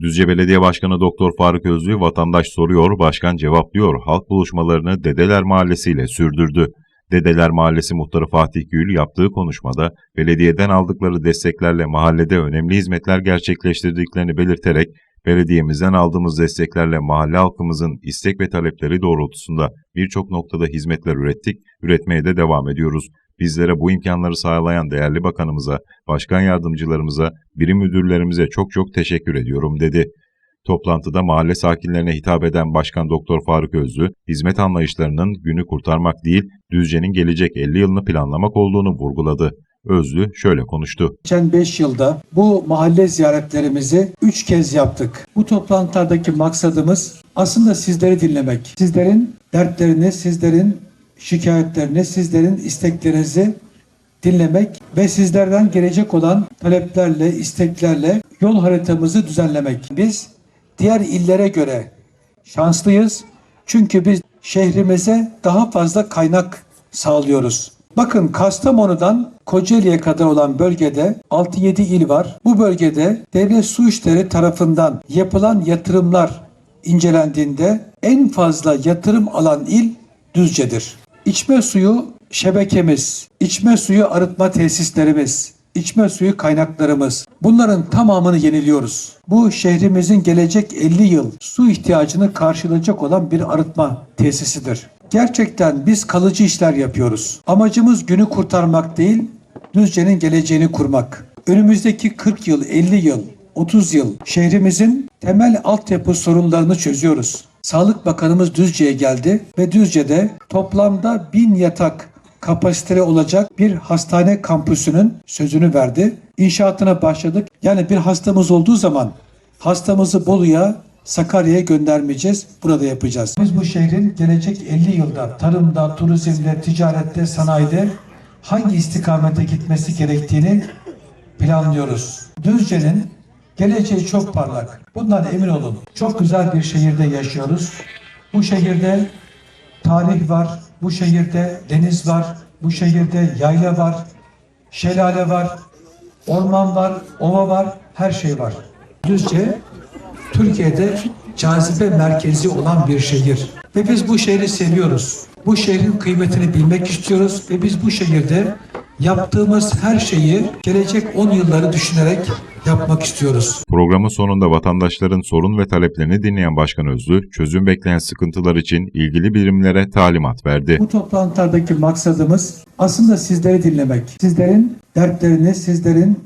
Düzce Belediye Başkanı Doktor Faruk Özlü vatandaş soruyor, başkan cevaplıyor. Halk buluşmalarını Dedeler Mahallesi ile sürdürdü. Dedeler Mahallesi Muhtarı Fatih Gül yaptığı konuşmada belediyeden aldıkları desteklerle mahallede önemli hizmetler gerçekleştirdiklerini belirterek belediyemizden aldığımız desteklerle mahalle halkımızın istek ve talepleri doğrultusunda birçok noktada hizmetler ürettik, üretmeye de devam ediyoruz. Bizlere bu imkanları sağlayan değerli bakanımıza, başkan yardımcılarımıza, birim müdürlerimize çok çok teşekkür ediyorum dedi. Toplantıda mahalle sakinlerine hitap eden Başkan Doktor Faruk Özlü, hizmet anlayışlarının günü kurtarmak değil, Düzce'nin gelecek 50 yılını planlamak olduğunu vurguladı. Özlü şöyle konuştu. Geçen 5 yılda bu mahalle ziyaretlerimizi 3 kez yaptık. Bu toplantılardaki maksadımız aslında sizleri dinlemek. Sizlerin dertlerini, sizlerin şikayetlerini, sizlerin isteklerinizi dinlemek ve sizlerden gelecek olan taleplerle, isteklerle yol haritamızı düzenlemek. Biz diğer illere göre şanslıyız. Çünkü biz şehrimize daha fazla kaynak sağlıyoruz. Bakın Kastamonu'dan Kocaeli'ye kadar olan bölgede 6-7 il var. Bu bölgede devlet su işleri tarafından yapılan yatırımlar incelendiğinde en fazla yatırım alan il Düzce'dir. İçme suyu şebekemiz, içme suyu arıtma tesislerimiz, içme suyu kaynaklarımız bunların tamamını yeniliyoruz. Bu şehrimizin gelecek 50 yıl su ihtiyacını karşılayacak olan bir arıtma tesisidir. Gerçekten biz kalıcı işler yapıyoruz. Amacımız günü kurtarmak değil, Düzce'nin geleceğini kurmak. Önümüzdeki 40 yıl, 50 yıl, 30 yıl şehrimizin temel altyapı sorunlarını çözüyoruz. Sağlık Bakanımız Düzce'ye geldi ve Düzce'de toplamda 1000 yatak kapasiteli olacak bir hastane kampüsünün sözünü verdi. İnşaatına başladık. Yani bir hastamız olduğu zaman hastamızı Bolu'ya, Sakarya'ya göndermeyeceğiz. Burada yapacağız. Biz bu şehrin gelecek 50 yılda tarımda, turizmde, ticarette, sanayide hangi istikamete gitmesi gerektiğini planlıyoruz. Düzce'nin geleceği çok parlak. Bundan emin olun. Çok güzel bir şehirde yaşıyoruz. Bu şehirde tarih var, bu şehirde deniz var, bu şehirde yayla var, şelale var, orman var, ova var, her şey var. Düzce Türkiye'de cazibe merkezi olan bir şehir. Ve biz bu şehri seviyoruz. Bu şehrin kıymetini bilmek istiyoruz ve biz bu şehirde yaptığımız her şeyi gelecek 10 yılları düşünerek yapmak istiyoruz. Programın sonunda vatandaşların sorun ve taleplerini dinleyen Başkan Özlü, çözüm bekleyen sıkıntılar için ilgili birimlere talimat verdi. Bu toplantılardaki maksadımız aslında sizleri dinlemek. Sizlerin dertlerini, sizlerin